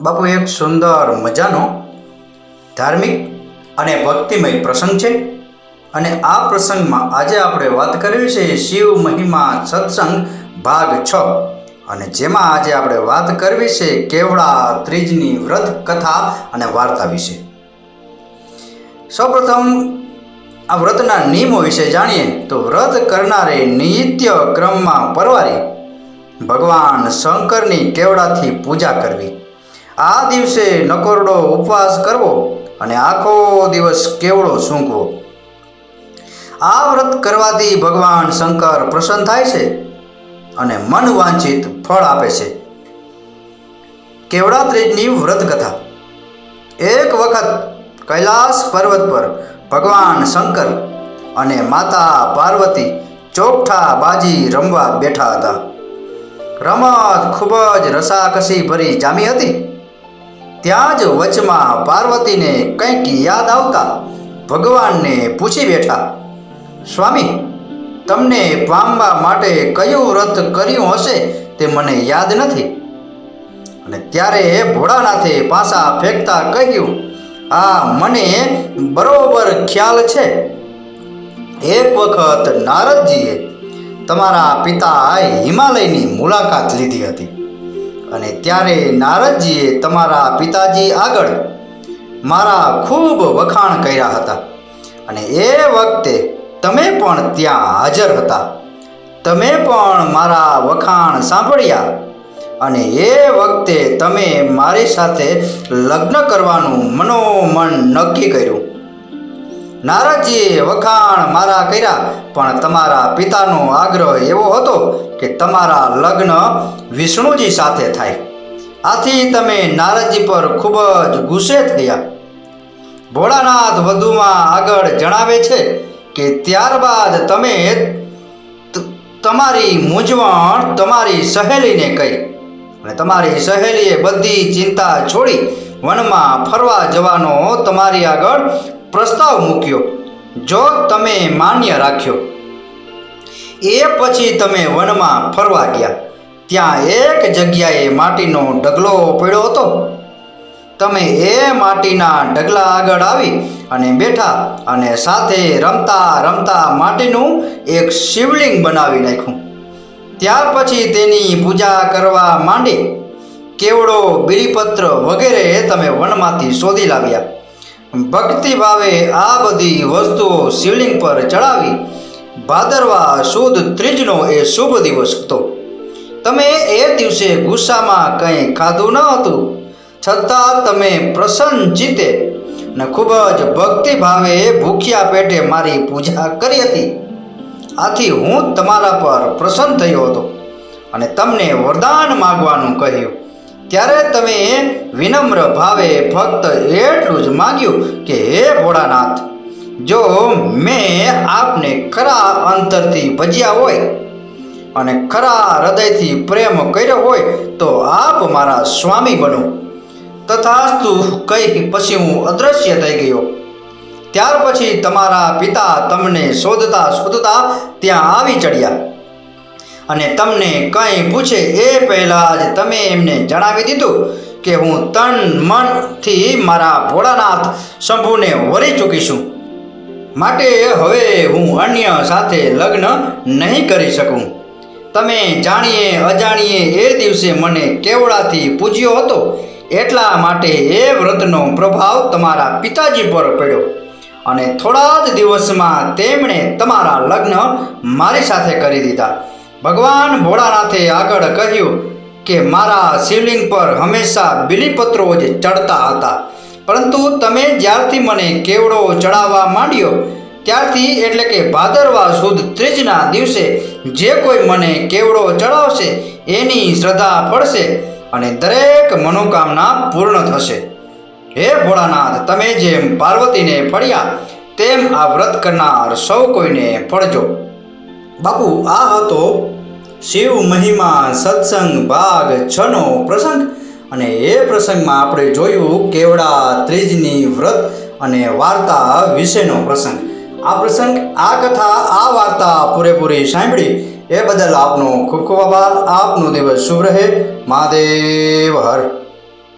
બાપુ, એક સુંદર મજાનો ધાર્મિક અને ભક્તિમય પ્રસંગ છે. અને આ પ્રસંગમાં આજે આપણે વાત કરવી છે શિવ મહિમા સત્સંગ ભાગ છ. અને જેમાં આજે આપણે વાત કરવી છે કેવડા ત્રીજની વ્રત કથા અને વાર્તા વિશે. સૌપ્રથમ આ વ્રતના નિયમો વિશે જાણીએ તો વ્રત કરનારે નિત્ય ક્રમમાં પરવારી ભગવાન શંકરની કેવડાથી પૂજા કરવી. આ દિવસે નકોરડો ઉપવાસ કરવો અને આખો દિવસ કેવડો સૂંઘવો. આ વ્રત કરવાથી ભગવાન શંકર પ્રસન્ન થાય છે અને મન વાંછિત ફળ આપે છે. કેવડા ત્રીજની વ્રત કથા. એક વખત કૈલાસ પર્વત પર ભગવાન શંકર અને માતા પાર્વતી ચોકઠા બાજી રમવા બેઠા હતા. રમત ખૂબ જ રસાકસી ભરી જામી હતી. ત્યાં જ વચમાં પાર્વતીને કંઈક યાદ આવતા ભગવાનને પૂછી બેઠા, સ્વામી, તમને પામવા માટે કયું વ્રત કર્યું હશે તે મને યાદ નથી. અને ત્યારે ભોળાનાથે પાસા ફેંકતા કહ્યું, આ મને બરોબર ખ્યાલ છે. એક વખત નારદજીએ તમારા પિતા હિમાલયની મુલાકાત લીધી હતી. અને ત્યારે નારદજીએ તમારા પિતાજી આગળ મારા ખૂબ વખાણ કર્યા હતા. અને એ વખતે તમે પણ ત્યાં હાજર હતા. તમે પણ મારા વખાણ સાંભળ્યા અને એ વખતે તમે મારી સાથે લગ્ન કરવાનું મનોમન નક્કી કર્યું. નારદજીએ વખાણ મારા કર્યા, પણ તમારા પિતાનો આગ્રહ એવો હતો કે તમારા લગ્ન વિષ્ણુજી સાથે થાય. આથી તમે નારદજી પર ખૂબ જ ગુસ્સે થયા ભોળાનાથ વધુમાં આગળ જણાવે છે કે ત્યારબાદ તમે તમારી મૂંઝવણ તમારી સહેલીને કહી અને તમારી સહેલીએ બધી ચિંતા છોડી વનમાં ફરવા જવાનો તમારી આગળ પ્રસ્તાવ મૂક્યો. જો તમે માન્ય રાખ્યો. એ પછી તમે વનમાં ફરવા ગયા. ત્યાં એક જગ્યાએ માટીનો ઢગલો પડ્યો હતો. તમે એ માટીના ઢગલા આગળ આવી અને બેઠા અને સાથે રમતા રમતા માટીનું એક શિવલિંગ બનાવી નાખ્યું. ત્યાર પછી તેની પૂજા કરવા માંડી. કેવડો બીલીપત્ર વગેરે તમે વનમાંથી શોધી લાવ્યા. ભક્તિ ભાવે આ બધી વસ્તુઓ શિવલિંગ પર ચડાવી ભાદરવા સુદ ત્રીજનો એ શુભ દિવસ હતો. તમે એ દિવસે ગુસ્સામાં કંઈ ખાધું ન હતું. છતાં તમે પ્રસન્ન જીતે ને ખૂબ જ ભક્તિ ભાવે ભૂખ્યા પેટે મારી પૂજા કરી હતી. આથી હું તમારા પર પ્રસન્ન થયો હતો અને તમને વરદાન માગવાનું કહ્યું. ત્યારે તમે વિનમ્ર ભાવે ફક્ત એટલું જ માગ્યું કે હે ભોળાનાથ, જો મેં આપને ખરા અંતરથી ભજ્યા હોય અને ખરા હૃદયથી પ્રેમ કર્યો હોય તો આપ મારા સ્વામી બનો. તથાસ્તુ કહી પછી હું અદૃશ્ય થઈ ગયો. ત્યાર પછી તમારા પિતા તમને શોધતા શોધતા ત્યાં આવી ચડ્યા. અને તમને કંઈ પૂછે એ પહેલાં જ તમે એમને જણાવી દીધું કે હું તન મનથી મારા ભોળાનાથ શંભુને વરી ચૂકીશું. માટે હવે હું અન્ય સાથે લગ્ન નહીં કરી શકું. તમે જાણીએ અજાણીએ એ દિવસે મને કેવડાથી પૂજ્યો હતો? એટલા માટે એ વ્રતનો પ્રભાવ તમારા પિતાજી પર પડ્યો. અને થોડા જ દિવસમાં તેમણે તમારા લગ્ન મારી સાથે કરી દીધા. ભગવાન ભોળાનાથે આગળ કહ્યું કે મારા શિવલિંગ પર હંમેશા બિલીપત્રો જ ચડતા હતા. પરંતુ તમે જ્યારથી મને કેવડો ચડાવવા માંડ્યો, ત્યારથી એટલે કે ભાદરવા સુદ ત્રીજના દિવસે જે કોઈ મને કેવડો ચડાવશે, એની શ્રદ્ધા પડશે અને દરેક મનોકામના પૂર્ણ થશે. હે ભોળાનાથ, તમે જેમ પાર્વતીને ફળ્યા, તેમ આ વ્રત કરનાર સૌ કોઈને ફળજો. બાપુ, આ હતો શિવ, મહિમા, સત્સંગ ભાગ છનો, પ્રસંગ. અને એ પ્રસંગમાં આપણે જોયું કેવડા, ત્રીજની વ્રત અને વાર્તા વિશેનો પ્રસંગ. આ પ્રસંગ, આ કથા, આ વાર્તા પૂરેપૂરી સાંભળી. એ બદલ આપનો ખૂબ ખૂબ આભાર. આપનો દિવસ શુભ રહે. મહાદેવ, હર.